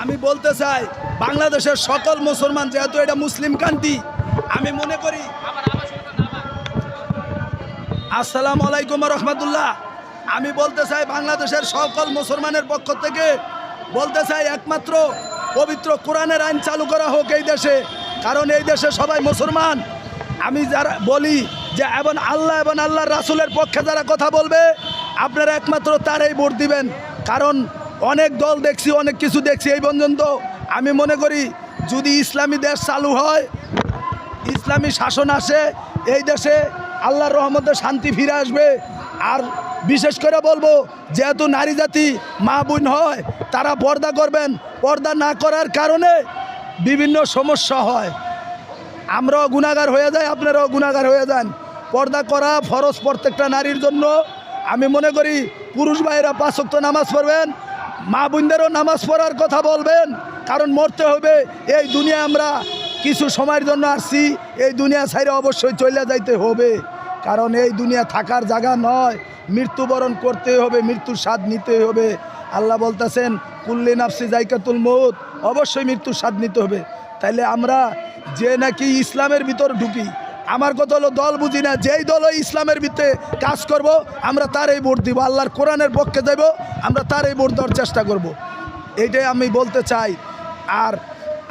আমি বলতে চাই বাংলাদেশের সকল মুসলমান যেহেতু এটা মুসলিম কান্ট্রি আমি মনে করি আসসালামু আলাইকুম রহমতুল্লাহ। আমি বলতে চাই বাংলাদেশের সকল মুসলমানের পক্ষ থেকে বলতে চাই একমাত্র পবিত্র কোরআনের আইন চালু করা হোক এই দেশে কারণ এই দেশে সবাই মুসলমান। আমি যারা বলি যে এবং আল্লাহ এবং আল্লাহর রাসুলের পক্ষে যারা কথা বলবে আপনারা একমাত্র তারাই ভোট দিবেন। কারণ অনেক দল দেখছি, অনেক কিছু দেখছি। এই পর্যন্ত আমি মনে করি, যদি ইসলামী দেশ চালু হয়, ইসলামী শাসন আসে, এই দেশে আল্লাহর রহমতে শান্তি ফিরে আসবে। আর বিশেষ করে বলব, যেহেতু নারী জাতি, মা বোন হয়, তারা পর্দা করবেন। পর্দা না করার কারণে বিভিন্ন সমস্যা হয়। আমরাও গুণাগার হয়ে যাই, আপনারাও গুণাগার হয়ে যান। পর্দা করা ফরজ প্রত্যেকটা নারীর জন্য। আমি মনে করি, পুরুষ ভাইয়েরা পাঁচক্ত নামাজ পড়বেন মা বোনদেরও নামাজ পড়ার কথা বলবেন, কারণ মরতে হবে। এই দুনিয়া আমরা কিছু সময়ের জন্য আসছি, এই দুনিয়া ছাইরে অবশ্যই চলে যাইতে হবে। কারণ এই দুনিয়া থাকার জায়গা নয়, মৃত্যুবরণ করতে হবে, মৃত্যুর স্বাদ নিতে হবে। আল্লাহ বলতেছেন, কুল্লি নাফসি জাইকাতুল মৌত অবশ্যই মৃত্যুর স্বাদ নিতে হবে। তাইলে আমরা যে নাকি ইসলামের ভিতর ঢুকি আমার কথা হলো দল বুঝি না, যেই দল ইসলামের ভিত্তে কাজ করব, আমরা তার এই ভোট দিব, আল্লাহর কোরআনের পক্ষে দেব আমরা তার এই ভোট দেওয়ার চেষ্টা করব। এইটাই আমি বলতে চাই আর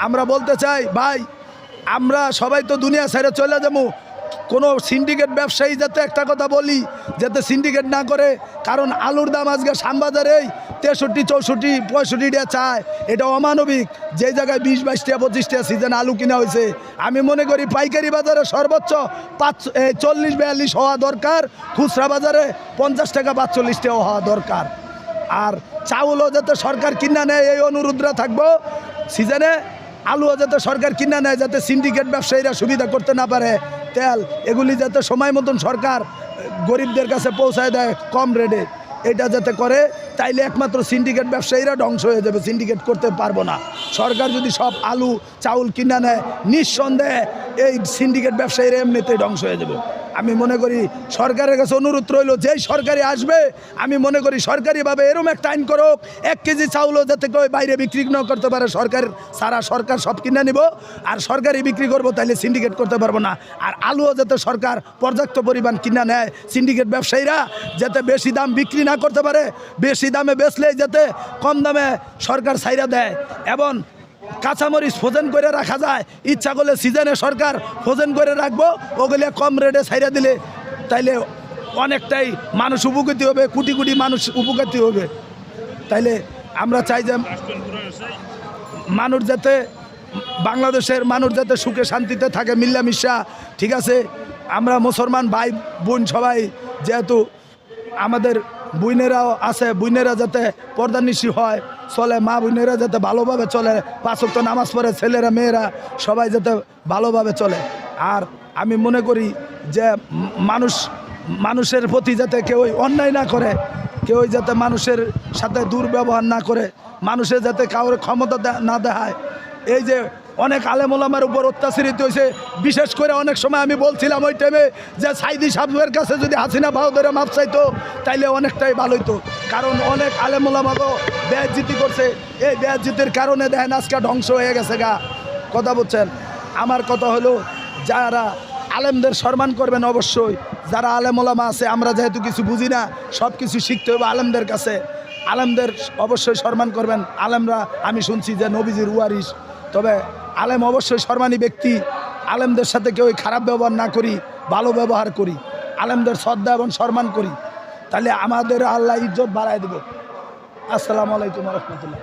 আমরা বলতে চাই, ভাই, আমরা সবাই তো দুনিয়া ছেড়ে চলে যাব কোনো সিন্ডিকেট ব্যবসায়ী যাতে একটা কথা বলি, যাতে সিন্ডিকেট না করে, কারণ আলুর দাম আজকে শ্যামবাজারেই তেষট্টি, চৌষট্টি, পঁয়ষট্টি টাকা চায়। এটা অমানবিক। যে জায়গায় বিশ, বাইশ টাকা, পঁচিশ টাকা সিজন আলু কিনা হয়েছে, আমি মনে করি পাইকারি বাজারে সর্বোচ্চ পাঁচ চল্লিশ, বিয়াল্লিশ হওয়া দরকার। খুচরা বাজারে পঞ্চাশ টাকা, পাঁচচল্লিশ টাকা হওয়া দরকার। আর চাউলও যাতে সরকার কিনা নেয়, এই অনুরোধরা থাকব। সিজনে আলুও যাতে সরকার কিনা নেয়, যাতে সিন্ডিকেট ব্যবসায়ীরা সুবিধা করতে না পারে তেল, এগুলি যাতে সময় মতন সরকার গরিবদের কাছে পৌঁছায় দেয় কম রেটে এটা যাতে করে, তাইলে একমাত্র সিন্ডিকেট ব্যবসায়ীরা ধ্বংস হয়ে যাবে সিন্ডিকেট করতে পারব না। সরকার যদি সব আলু, চাউল কিনা নেয়, নিঃসন্দেহে এই সিন্ডিকেট ব্যবসায়ীরা এমনিতেই ধ্বংস হয়ে যাবে। আমি মনে করি সরকারের কাছে অনুরোধ রইল, যেই সরকারি আসবে, আমি মনে করি সরকারিভাবে এরম একটা আইন করুক, এক কেজি চাউলও যাতে কেউ বাইরে বিক্রি না করতে পারে, সরকার সারা সরকার সব কিনে নিব, আর সরকারি বিক্রি করব তাহলে সিন্ডিকেট করতে পারব না। আর আলুও যাতে সরকার পর্যাপ্ত পরিমাণ কিনে নেয় সিন্ডিকেট ব্যবসায়ীরা যাতে বেশি দাম বিক্রি না করতে পারে, বেশি দামে বেচলেই যাতে কম দামে সরকার সাইরা দেয়। এবং কাঁচামরিচ ফোজেন করে রাখা যায়। ইচ্ছা করলে সিজনে সরকার ফোজেন করে রাখব। ওগুলো কম রেটে ছাইরা দিলে তাইলে অনেকটাই মানুষ উপকৃত হবে, কোটি কোটি মানুষ উপকৃত হবে। তাইলে আমরা চাই যে মানুষ যাতে বাংলাদেশের মানুষ যাতে সুখে শান্তিতে থাকে, মিল্লামিশা, ঠিক আছে? আমরা মুসলমান ভাই বোন সবাই যেহেতু আমাদের বুইনেরাও আছে বুইনেরা যাতে পর্দানিশি হয়, চলে, মা বোনেরা যাতে ভালোভাবে চলে পাঁচক নামাজ পড়ে, ছেলেরা, মেয়েরা সবাই যাতে ভালোভাবে চলে। আর আমি মনে করি যে মানুষ, মানুষের প্রতি যাতে কেউ অন্যায় না করে কেউ যাতে মানুষের সাথে দুর্ব্যবহার না করে মানুষের যাতে কাউর ক্ষমতা না দেখায়, এই যে অনেক আলেমোলামার উপর অত্যাচারিত হয়েছে। বিশেষ করে অনেক সময় আমি বলছিলাম ওই টাইমে যে সাইদি সাহেবের কাছে যদি হাসিনা ভাও ধরে মাপ চাইতো, তাইলে অনেকটাই ভালো হইতো। কারণ অনেক আলেমোলামাকেও বেয়াজিতি করছে। এই বেয়াজিতির কারণে দেখেন আজকে ধ্বংস হয়ে গেছে গা। কথা বলছেন? আমার কথা হলো, যারা আলেমদের সম্মান করবেন অবশ্যই। যারা আলেমোলামা আছে, আমরা যেহেতু কিছু বুঝি না সব কিছু শিখতে হবে আলেমদের কাছে। আলেমদের অবশ্যই সম্মান করবেন। আলেমরা, আমি শুনছি যে নবীজির ওয়ারিস তবে আলেম অবশ্যই সম্মানী ব্যক্তি। আলেমদের সাথে কেউ খারাপ ব্যবহার না করি, ভালো ব্যবহার করি। আলেমদের শ্রদ্ধা এবং সম্মান করি। তাহলে আমাদের আল্লাহ ইজ্জত বাড়ায় দেবে। আসসালামু আলাইকুম রহমতুল্লাহ